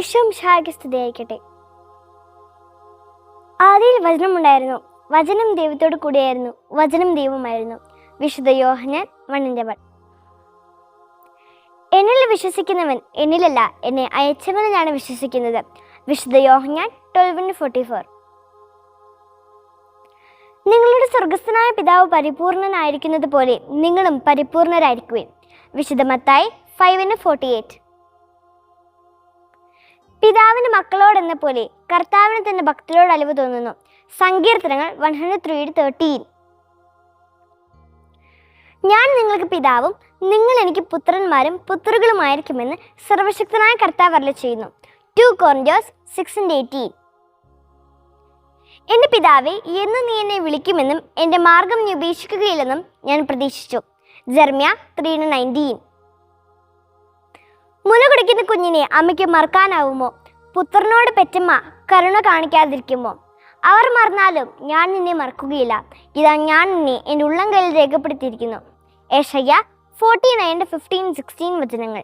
ഈശോ സ്തുതിയായിരിക്കട്ടെ ആദിയിൽ വചനമുണ്ടായിരുന്നു. വചനം ദൈവത്തോട് കൂടിയായിരുന്നു. വചനം ദൈവമായിരുന്നു. വിശുദ്ധ യോഹനാൻ മണ്ണിന്റെ വൺ എന്നിൽ വിശ്വസിക്കുന്നവൻ എന്നിലല്ല എന്നെ അയച്ചവനിലാണ് വിശ്വസിക്കുന്നത്. വിശുദ്ധ യോഹനാൻ ട്വൽവിന് ഫോർട്ടി ഫോർ നിങ്ങളുടെ സ്വർഗസ്ഥനായ പിതാവ് പരിപൂർണനായിരിക്കുന്നത് പോലെ നിങ്ങളും പരിപൂർണരായിരിക്കുവേൻ. വിശുദ്ധമത്തായി ഫൈവിന് ഫോർട്ടി എയ്റ്റ് പിതാവിന് മക്കളോടെന്ന പോലെ കർത്താവിന് തന്റെ ഭക്തരോട് അലിവ് തോന്നുന്നു. സങ്കീർത്തനങ്ങൾ വൺ ഹൺഡ്രഡ് ത്രീ തേർട്ടീൻ ഞാൻ നിങ്ങൾക്ക് പിതാവും നിങ്ങൾ എനിക്ക് പുത്രന്മാരും പുത്രുകളുമായിരിക്കുമെന്ന് സർവശക്തനായ കർത്താവ് അരളി ചെയ്യുന്നു. ടു കോറിന്റോസ് സിക്സ് എയ്റ്റീൻ എന്റെ പിതാവെ എന്ന് നീ എന്നെ വിളിക്കുമെന്നും എന്റെ മാർഗം നീ ഉപേക്ഷിക്കുകയില്ലെന്നും ഞാൻ പ്രതീക്ഷിച്ചു. ജർമ്യ ത്രീ നയന്റീൻ മുല കുടിക്കുന്ന കുഞ്ഞിനെ അമ്മയ്ക്ക് മറക്കാനാവുമോ? പുത്രനോട് പെറ്റമ്മ കരുണ കാണിക്കാതിരിക്കുമോ? അവർ മറന്നാലും ഞാൻ നിന്നെ മറക്കുകയില്ല. ഇതാ ഞാൻ നിന്നെ എന്റെ ഉള്ളം കയ്യിൽ രേഖപ്പെടുത്തിയിരിക്കുന്നു. ഏഷയ്യ ഫോർട്ടി നയന്റെ ഫിഫ്റ്റീൻ സിക്സ്റ്റീൻ വചനങ്ങൾ.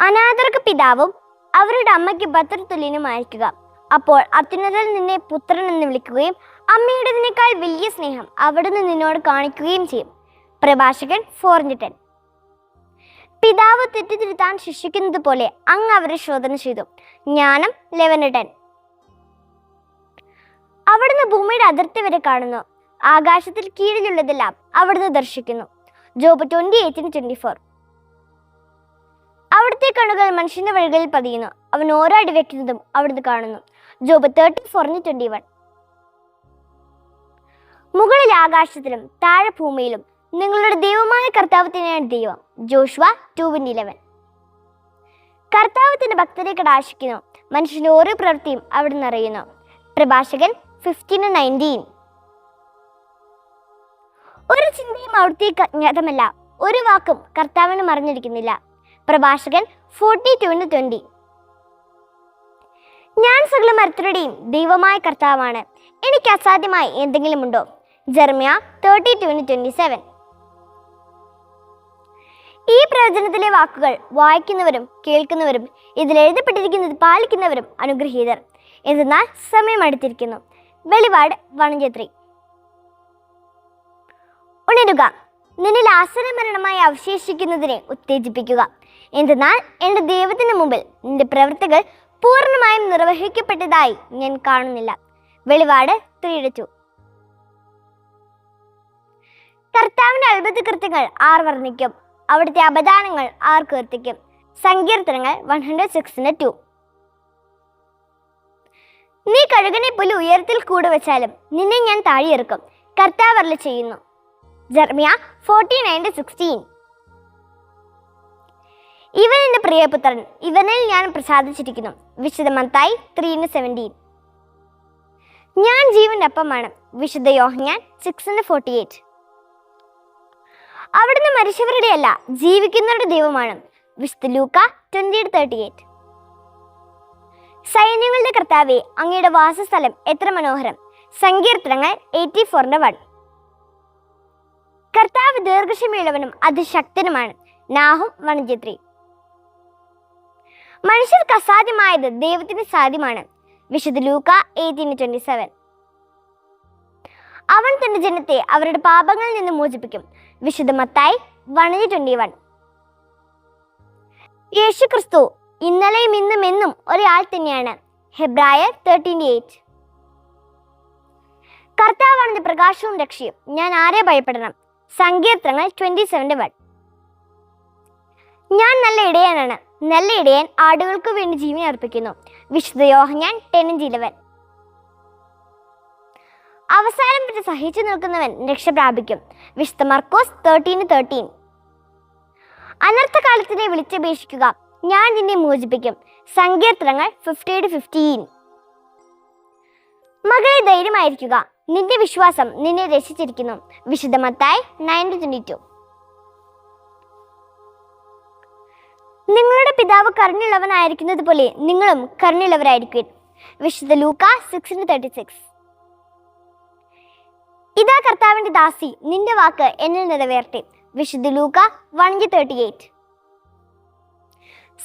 അനാഥർക്ക് പിതാവും അവരുടെ അമ്മയ്ക്ക് ഭദ്രതുല്യനുമായിരിക്കുക അപ്പോൾ അത്യുന്നതിൽ നിന്നെ പുത്രൻ എന്ന് വിളിക്കുകയും അമ്മയുടേതിനേക്കാൾ വലിയ സ്നേഹം അവിടുന്ന് നിന്നോട് കാണിക്കുകയും ചെയ്യും. പ്രഭാഷകൻ ഫോർ ടെൻ പിതാവ് തെറ്റിതിരുത്താൻ ശിക്ഷിക്കുന്നത് പോലെ അങ്ങ് അവരെ ശോധന ചെയ്തു. ജ്ഞാനം ലെവനിടൻ. ടെൻ അവിടുന്ന് ഭൂമിയുടെ അതിർത്തി വരെ കാണുന്നു. ആകാശത്തിൽ കീഴിലുള്ളതെല്ലാം അവിടുന്ന് ദർശിക്കുന്നു. ജോബ് ട്വന്റി എയ്റ്റിന് ട്വന്റി ഫോർ അവിടുത്തെ കണ്ണുകൾ മനുഷ്യന്റെ വഴികളിൽ പതിയുന്നു. അവൻ ഓരോ അടി വെക്കുന്നതും അവിടുന്ന് കാണുന്നു. ജോബ് തേർട്ടി ഫോറിന് ട്വന്റി വൺ മുകളിൽ ആകാശത്തിലും താഴെ ഭൂമിയിലും നിങ്ങളുടെ ദൈവമായ കർത്താവ് തന്നെയാണ് ദൈവം. ജോഷുവ ടൂവിന്റെ ഇലവൻ കർത്താവ് തന്റെ ഭക്തരെ കടാശിക്കുന്നു മനുഷ്യന്റെ ഓരോ പ്രവൃത്തിയും അവിടുന്ന് അറിയുന്നു. പ്രഭാഷകൻ ഫിഫ്റ്റീൻ നയന്റീൻ ഒരു ചിന്തയും അവിടുത്തേക്ക് അജ്ഞാതമല്ല. ഒരു വാക്കും കർത്താവിന് മറിഞ്ഞിരിക്കുന്നില്ല. പ്രഭാഷകൻ ഫോർട്ടി ടുവിന് ട്വന്റി ഞാൻ സകല മരത്തരുടെയും ദൈവമായ കർത്താവാണ്. എനിക്ക് അസാധ്യമായി എന്തെങ്കിലുമുണ്ടോ ജെർമിയ തേർട്ടി ടുവിന് ട്വന്റി സെവൻ ഈ പ്രവചനത്തിലെ വാക്കുകൾ വായിക്കുന്നവരും കേൾക്കുന്നവരും ഇതിൽ എഴുതപ്പെട്ടിരിക്കുന്നത് പാലിക്കുന്നവരും അനുഗ്രഹീതർ. എന്തെന്നാൽ സമയം അടുത്തിരിക്കുന്നു. വെളിപാട് വണഞ്ചത്രി ഉണരുക. നിന്നിൽ ആസനമരണമായി അവശേഷിക്കുന്നതിനെ ഉത്തേജിപ്പിക്കുക. എന്തെന്നാൽ എന്റെ ദൈവത്തിന് മുമ്പിൽ നിന്റെ പ്രവൃത്തികൾ പൂർണമായും നിർവഹിക്കപ്പെട്ടതായി ഞാൻ കാണുന്നില്ല. വെളിപാട് ത്രീടച്ചു കർത്താവിന്റെ അത്ഭുത കൃത്യങ്ങൾ ആർ വർണിക്കും. അവിടുത്തെ അപദാനങ്ങൾ ആർ കീർത്തിക്കും സങ്കീർത്തനങ്ങൾ വൺ ഹൺഡ്രഡ് സിക്സിന് ടു നീ കഴുകനെ പോലെ ഉയരത്തിൽ കൂടെ വെച്ചാലും നിന്നെ ഞാൻ താഴെയിറക്കും. കർത്താവറിൽ ചെയ്യുന്നു. ജർമിയ ഫോർട്ടി നയന്റെ സിക്സ്റ്റീൻ ഇവൻ എന്റെ പ്രിയപുത്രൻ. ഇവനിൽ ഞാൻ പ്രസാദിച്ചിരിക്കുന്നു. വിശുദ്ധ മത്തായി ത്രീന് സെവന്റീൻ ഞാൻ ജീവന്റെ അപ്പമാണ് വിശുദ്ധ സിക്സ് സിക്സിന് ഫോർട്ടി എയ്റ്റ് അവിടുന്ന് മരിച്ചവരുടെ അല്ല ജീവിക്കുന്നവരുടെ ദൈവമാണ്. വിശുദ്ധ ട്വന്റി തേർട്ടി എയ്റ്റ് സൈന്യങ്ങളുടെ കർത്താവെ അങ്ങയുടെ വാസസ്ഥലം എത്ര മനോഹരം. സങ്കീർത്തനങ്ങൾ എയ്റ്റി ഫോറിന്റെ വൺ കർത്താവ് ദീർഘക്ഷമയുള്ളവനും അതിശക്തനുമാണ്. നാഹും വണജിത്രി മനുഷ്യർക്ക് അസാധ്യമായത് ദൈവത്തിന് സാധ്യമാണ്. വിശുദ്ധ ലൂക്ക എയ്റ്റീൻ ട്വന്റി സെവൻ അവൻ തന്റെ ജനത്തെ അവരുടെ പാപങ്ങളിൽ നിന്ന് മോചിപ്പിക്കും. വിശുദ്ധ മത്തായി വണജി വൺ യേശു ക്രിസ്തു ഇന്നലെയും ഇന്നും എന്നും ഒരാൾ തന്നെയാണ്. ഹെബ്രായർ തേർട്ടീന്റെ എയ്റ്റ് കർത്താവാണ് പ്രകാശവും രക്ഷയും. ഞാൻ ആരെ ഭയപ്പെടണം? സങ്കീർത്തനങ്ങൾ ട്വന്റി സെവന്റെ വൺ ഞാൻ നല്ല ഇടയനാണ്. നല്ല ഇടയൻ ആടുകൾക്ക് വേണ്ടി ജീവൻ അർപ്പിക്കുന്നു. വിശുദ്ധ ടെന്നിന്റെ ഇലവൻ അവസാനം വരെ സഹിച്ചു നിൽക്കുന്നവൻ രക്ഷ പ്രാപിക്കും വിശുദ്ധ മർക്കോസ് തേർട്ടീന് തേർട്ടീൻ അനർത്ഥകാലത്തിനെ വിളിച്ചപേക്ഷിക്കുക. ഞാൻ നിന്നെ മോചിപ്പിക്കും. സങ്കീർത്തനങ്ങൾ ഫിഫ്റ്റി ടു ഫിഫ്റ്റീൻ മകളെ ധൈര്യമായിരിക്കുക. നിന്റെ വിശ്വാസം നിന്നെ രക്ഷിച്ചിരിക്കുന്നു. വിശുദ്ധമത്തായി നയൻ ട്വന്റി ടു നിങ്ങളുടെ പിതാവ് കരുണുള്ളവനായിരിക്കുന്നത് പോലെ നിങ്ങളും കരുണുള്ളവരായിരിക്കും വിശുദ്ധ ലൂക്ക സിക്സിന് തേർട്ടി സിക്സ് ഇതാ കർത്താവിന്റെ ദാസി നിന്റെ വാക്ക് എന്നിൽ നിറവേറട്ടെ. വിശുദ്ധ ലൂക്ക വൺ തേർട്ടി എയ്റ്റ്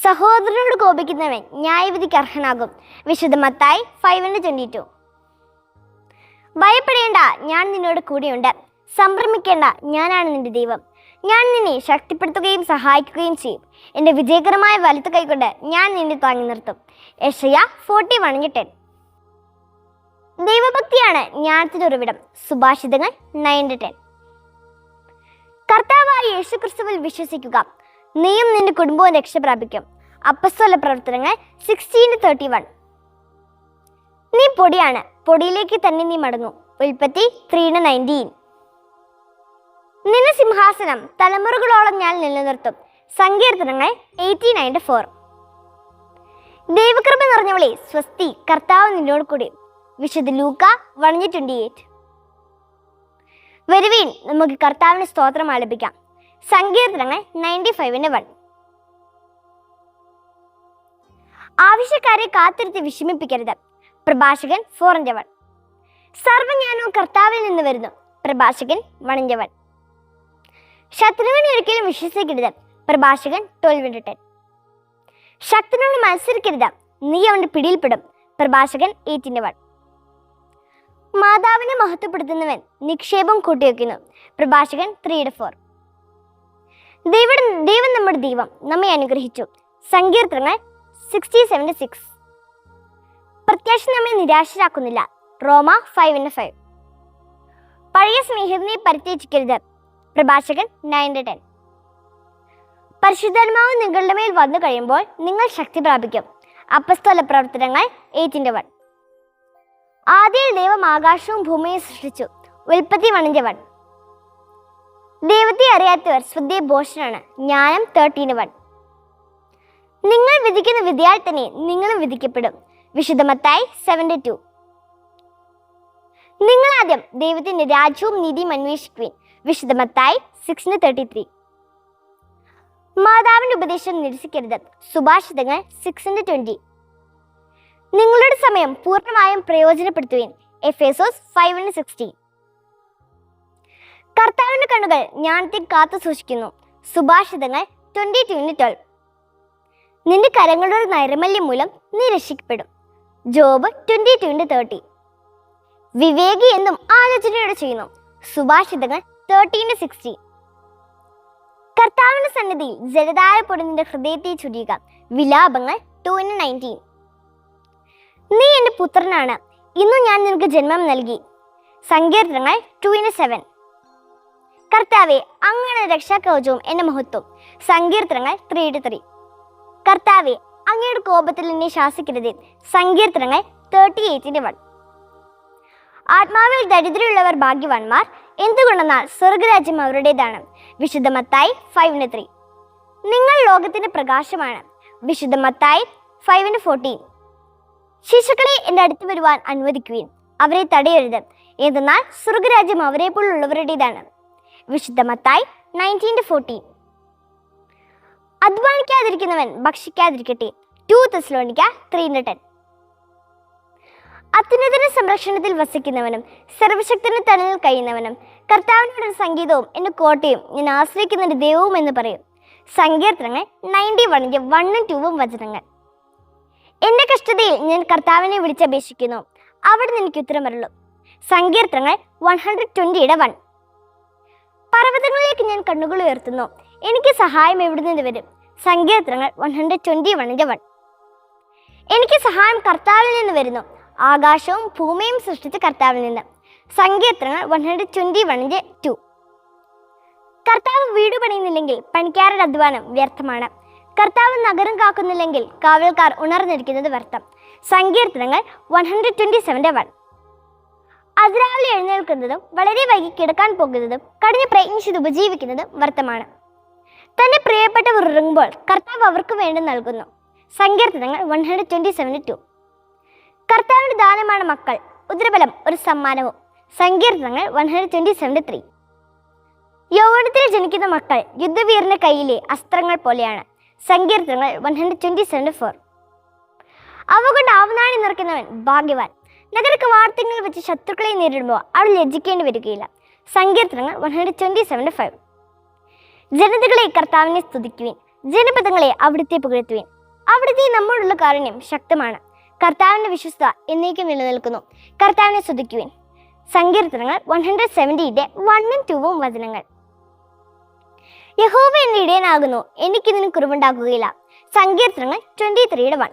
സഹോദരനോട് കോപിക്കുന്നവൻ ന്യായവിധിക്ക് അർഹനാകും. വിശുദ്ധ മത്തായി ഫൈവ് ഹൺഡ്രഡ് ട്വന്റി ടു ഭയപ്പെടേണ്ട ഞാൻ നിന്നോട് കൂടെയുണ്ട്. സംഭ്രമിക്കേണ്ട ഞാനാണ് നിന്റെ ദൈവം. ഞാൻ നിന്നെ ശക്തിപ്പെടുത്തുകയും സഹായിക്കുകയും ചെയ്യും. എന്റെ വിജയകരമായ വലുത്ത് കൈകൊണ്ട് ഞാൻ നിന്നെ താങ്ങി നിർത്തും. യഷയ ഫോർട്ടി വൺ ടെൻ ദൈവഭക്തിയാണ് ജ്ഞാനത്തിന്റെ ഉറവിടം. സുഭാഷിതങ്ങൾ നയൻ ടെൻ കർത്താവായ യേശു ക്രിസ്തുവിൽ വിശ്വസിക്കുക. നീയും നിന്റെ കുടുംബവും രക്ഷ പ്രാപിക്കും അപ്പസ്വല പ്രവർത്തനങ്ങൾ സിക്സ്റ്റീൻ തേർട്ടി വൺ നീ പൊടിയാണ്. പൊടിയിലേക്ക് തന്നെ നീ മടങ്ങും. ഉൽപ്പത്തി ത്രീന് നയന്റീൻ നിന്റെ സിംഹാസനം തലമുറകളോളം ഞാൻ നിലനിർത്തും. സങ്കീർത്തനങ്ങൾ എയ്റ്റീൻ നയന്റി ഫോർ ദൈവകൃപ നിറഞ്ഞവളെ സ്വസ്തി കർത്താവ് നിന്നോട് കൂടി വിശുദ്ധ ലൂക്ക വണഞ്ഞ് ട്വന്റി എയ്റ്റ് വരുവീൻ നമുക്ക് കർത്താവിന് സ്തോത്രം ആലപിക്കാം. സങ്കീർത്തനങ്ങൾ നയന്റി ഫൈവിന് വൺ. ആവശ്യക്കാരെ കാത്തിരുത്തി വിഷമിപ്പിക്കരുത്. പ്രഭാഷകൻ ഫോറിന്റെ വൺ. സർവജ്ഞാനവും കർത്താവിൽ നിന്ന് വരുന്നു. പ്രഭാഷകൻ വണിന്റെ വൺ. ശത്രുവിനെ ഒരിക്കലും വിശ്വസിക്കരുത്. പ്രഭാഷകൻ ട്വൽവിന്റെ ടെൻ. ശക്തനോട് മത്സരിക്കരുത്. നീ അവന്റെ പിടിയിൽപ്പെടും പ്രഭാഷകൻ എയ്റ്റിന്റെ വൺ. മാതാവിനെ മഹത്വപ്പെടുത്തുന്നവൻ നിക്ഷേപം കൂട്ടിവെക്കുന്നു. പ്രഭാഷകൻ ത്രീയുടെ ഫോർ ദൈവം ദൈവം നമ്മുടെ ദൈവം. നമ്മെ അനുഗ്രഹിച്ചു. സങ്കീർത്തനങ്ങൾ സിക്സ്റ്റി സെവന്റി സിക്സ് പ്രത്യാശ നമ്മെ നിരാശരാക്കുന്നില്ല. റോമ ഫൈവിന്റെ ഫൈവ് പഴയ സ്നേഹിതനെ പരിത്യജിക്കരുത്. പ്രഭാഷകൻ നയന്റെ ടെൻ പരിശുദ്ധാത്മാവ് നിങ്ങളുടെ മേൽ വന്നു കഴിയുമ്പോൾ നിങ്ങൾ ശക്തി പ്രാപിക്കും. അപ്പസ്തോല പ്രവർത്തനങ്ങൾ എയ്റ്റിന്റെ വൺ ആദ്യം ദൈവം ആകാശവും ഭൂമിയും സൃഷ്ടിച്ചു. ഉൽപ്പത്തി വണിന്റെ വൺ. ദൈവത്തെ അറിയാത്തവർ ശ്രദ്ധയെ ഭോഷനാണ് ജ്ഞാനം തേർട്ടീന് വൺ. നിങ്ങൾ വിധിക്കുന്ന വിധിയാൽ തന്നെ നിങ്ങളും വിധിക്കപ്പെടും. വിശുദ്ധമത്തായി സെവന്റി ടു നിങ്ങൾ ആദ്യം ദൈവത്തിന്റെ രാജ്യവും നീതിയും അന്വേഷിക്കുവിൻ. വിശുദ്ധമത്തായി സിക്സിന് തേർട്ടി ത്രീ മാതാവിന്റെ ഉപദേശം നിരസിക്കരുത്. സുഭാഷിതങ്ങൾ സിക്സിന് ട്വന്റി നിങ്ങളുടെ സമയം പൂർണമായും പ്രയോജനപ്പെടുത്തുവിൻ. എഫേസോസ് ഫൈവിന് സിക്സ്റ്റീൻ കർത്താവിന്റെ കണ്ണുകൾ ജ്ഞാനത്തെ കാത്തു സൂക്ഷിക്കുന്നു. സുഭാഷിതങ്ങൾ ട്വന്റി ട്വന്റി ട്വൽവ് നിന്റെ കരങ്ങളുടെ നൈർമല്യം മൂലം നീ രക്ഷിക്കപ്പെടും. ജോബ് ട്വന്റി ട്വന്റി തേർട്ടി വിവേകി എന്നും ആലോചനയോടെ ചെയ്യുന്നു. സുഭാഷിതങ്ങൾ തേർട്ടീന് സിക്സ്റ്റീൻ കർത്താവിന്റെ സന്നിധിയിൽ ജലധാര പൊടുന്നിന്റെ ഹൃദയത്തെ ചുരിയുക വിലാപങ്ങൾ ടു ഇൻ നയന്റീൻ നീ എന്റെ പുത്രനാണ്. ഇന്നു ഞാൻ നിനക്ക് ജന്മം നൽകി. സങ്കീർത്തനങ്ങൾ ടൂവിന് സെവൻ കർത്താവെ അങ്ങനെ രക്ഷാകവചവും എന്റെ മഹത്വം. സങ്കീർത്തനങ്ങൾ ത്രീ ടു ത്രീ കർത്താവെ അങ്ങയുടെ കോപത്തിൽ എന്നെ ശാസിക്കരുത്. സങ്കീർത്തനങ്ങൾ തേർട്ടി എയ്റ്റിന്റെ വൺ ആത്മാവിൽ ദരിദ്രയുള്ളവർ ഭാഗ്യവാന്മാർ എന്തുകൊണ്ടെന്നാൽ സ്വർഗരാജ്യം അവരുടേതാണ്. വിശുദ്ധമത്തായി ഫൈവിന് ത്രീ നിങ്ങൾ ലോകത്തിന്റെ പ്രകാശമാണ്. വിശുദ്ധമത്തായി ഫൈവിന് ഫോർട്ടീൻ ശിശുക്കളെ എന്റെ അടുത്ത് വരുവാൻ അനുവദിക്കുകയും അവരെ തടയരുത്. എന്തെന്നാൽ സ്വർഗരാജ്യം അവരെ പോലുള്ളവരുടേതാണ്. വിശുദ്ധ മത്തായി നയന്റീന്റെ ഫോർട്ടീൻ അധ്വാനിക്കാതിരിക്കുന്നവൻ ഭക്ഷിക്കാതിരിക്കട്ടെ. ടു തെസ്ലോണിക്ക ത്രീന്റെ ടെൻ അത്യുന്നതന സംരക്ഷണത്തിൽ വസിക്കുന്നവനും സർവശക്തന് തണലിൽ കഴിയുന്നവനും കർത്താവിനോട് സംഗീതവും എന്റെ കോട്ടയും ഞാൻ ആശ്രയിക്കുന്ന ഒരു ദൈവവും എന്ന് പറയും സങ്കീർത്തനങ്ങൾ നയന്റി വണ്ണിന്റെ വണ്ണും ടൂവും വചനങ്ങൾ. എന്റെ കഷ്ടതയിൽ ഞാൻ കർത്താവിനെ വിളിച്ചപേക്ഷിക്കുന്നു അവിടെ എനിക്ക് ഉത്തരമരുള്ളൂ സങ്കീർത്തനങ്ങൾ വൺ ഹൺഡ്രഡ് ട്വന്റിയുടെ വൺ പർവതങ്ങളിലേക്ക് ഞാൻ കണ്ണുകൾ ഉയർത്തുന്നു. എനിക്ക് സഹായം എവിടെ നിന്ന് വരും? സങ്കീർത്തനങ്ങൾ വൺ ഹൺഡ്രഡ് ട്വന്റി വണ്ണിന്റെ വൺ എനിക്ക് സഹായം കർത്താവിൽ നിന്ന് വരുന്നു. ആകാശവും ഭൂമിയും സൃഷ്ടിച്ച കർത്താവിൽ നിന്ന്. സങ്കീർത്തനങ്ങൾ വൺ ഹൺഡ്രഡ് ട്വന്റി വണ്ണിന്റെ ടു കർത്താവ് വീട് പണിയുന്നില്ലെങ്കിൽ പണിക്കാരുടെ അധ്വാനം വ്യർത്ഥമാണ്. കർത്താവ് നഗരം കാക്കുന്നില്ലെങ്കിൽ കാവൽക്കാർ ഉണർന്നിരിക്കുന്നത് വ്യർത്ഥം. സങ്കീർത്തനങ്ങൾ വൺ ഹൺഡ്രഡ് ട്വന്റി സെവന്റെ വൺ അതിരാവിലെ എഴുന്നേൽക്കുന്നതും വളരെ വൈകി കിടക്കാൻ പോകുന്നതും കടിഞ്ഞ് പ്രയത്നിച്ചത് ഉപജീവിക്കുന്നതും വർത്തമാണ് തന്റെ പ്രിയപ്പെട്ടവർ ഉറങ്ങുമ്പോൾ കർത്താവ് അവർക്ക് വേണ്ടി നൽകുന്നു. സങ്കീർത്തനങ്ങൾ one hundred twenty seven two കർത്താവിന്റെ ദാനമാണ് മക്കൾ ഉദരബലം ഒരു സമ്മാനവും. സങ്കീർത്തനങ്ങൾ one hundred twenty seven three യൗവനത്തിൽ ജനിക്കുന്ന മക്കൾ യുദ്ധവീറിന്റെ കയ്യിലെ അസ്ത്രങ്ങൾ പോലെയാണ്. സങ്കീർത്തനങ്ങൾ one hundred twenty seven four അവ കൊണ്ട് ആവനാഴി നിറയ്ക്കുന്നവൻ ഭാഗ്യവാൻ. നഗരക്ക് വാർത്തകൾ വെച്ച് ശത്രുക്കളെ നേരിടുമ്പോൾ അവൾ ലജ്ജിക്കേണ്ടി വരികയില്ല. സങ്കീർത്തനങ്ങൾ one hundred twenty seven five ജനതകളെ കർത്താവിനെ സ്തുതിക്കുവിൻ. ജനപദങ്ങളെ അവിടുത്തെ പുകഴ്ത്തുവിൻ. അവിടുത്തെ നമ്മോടുള്ള കാരുണ്യം ശക്തമാണ്. കർത്താവിന്റെ വിശ്വസ്ത എന്നേക്കും നിലനിൽക്കുന്നു. കർത്താവിനെ സ്തുതിക്കുവിൻ. സങ്കീർത്തനങ്ങൾ വൺ ഹൺഡ്രഡ് സെവന്റിയുടെ വണ്ണും ടൂവും വചനങ്ങൾ. യഹോവ എന്റെ ഇടയനാകുന്നു. എനിക്കിതിന് കുറവുണ്ടാക്കുകയില്ല സങ്കീർത്തനങ്ങൾ ട്വന്റി ത്രീയുടെ വൺ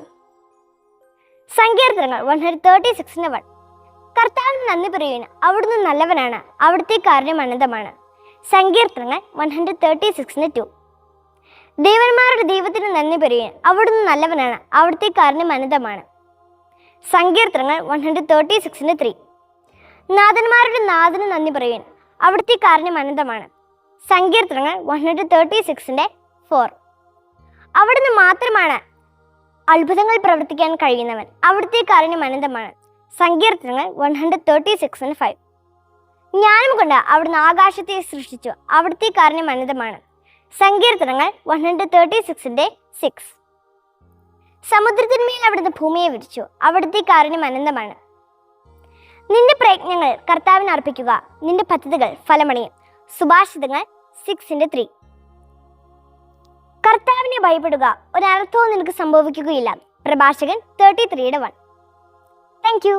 സങ്കീർത്തനങ്ങൾ വൺ ഹൺഡ്രഡ് തേർട്ടി സിക്സിന്റെ വൺ കർത്താവിന് നന്ദി പറയുവിന് അവിടുന്ന് നല്ലവനാണ്. അവിടുത്തെ കാര്യം അനന്തമാണ്. സങ്കീർത്തനങ്ങൾ വൺ ഹൺഡ്രഡ് തേർട്ടി സിക്സിന് ടു ദേവന്മാരുടെ ദൈവത്തിന് നന്ദി പറയുവിന് അവിടുന്ന് നല്ലവനാണ്. അവിടുത്തെ കാര്യം അനന്തമാണ്. സങ്കീർത്തനങ്ങൾ വൺ ഹൺഡ്രഡ് തേർട്ടി സിക്സിന് ത്രീ നാഥന്മാരുടെ നാഥന് നന്ദി പറയുവിൻ. അവിടുത്തെ കാര്യം അനന്തമാണ്. സങ്കീർത്തനങ്ങൾ വൺ ഹൺഡ്രഡ് തേർട്ടി സിക്സിന്റെ ഫോർ അവിടുന്ന് മാത്രമാണ് അത്ഭുതങ്ങൾ പ്രവർത്തിക്കാൻ കഴിയുന്നവൻ. അവിടുത്തെ കാരണം അനന്തമാണ്. സങ്കീർത്തനങ്ങൾ വൺ ഹൺഡ്രഡ് തേർട്ടി സിക്സിന് ഫൈവ് ജ്ഞാനം കൊണ്ട് അവിടുന്ന് ആകാശത്തെ സൃഷ്ടിച്ചു. അവിടുത്തെ കാരണം അനന്തമാണ്. സങ്കീർത്തനങ്ങൾ വൺ ഹൺഡ്രഡ് തേർട്ടി സിക്സിന്റെ സിക്സ് സമുദ്രത്തിന്മേൽ അവിടുന്ന് ഭൂമിയെ വിരിച്ചു. അവിടുത്തെ കാരണം അനന്തമാണ്. നിന്റെ പ്രയത്നങ്ങൾ കർത്താവിന് അർപ്പിക്കുക. നിന്റെ പദ്ധതികൾ ഫലമണിയും. സുഭാഷിതങ്ങൾ സിക്സിന്റെ ത്രീ. കർത്താവിനെ ഭയപ്പെടുക ഒരർത്ഥവും നിനക്ക് സംഭവിക്കുകയില്ല. പ്രഭാഷകൻ തേർട്ടി ത്രീയുടെ വൺ താങ്ക് യു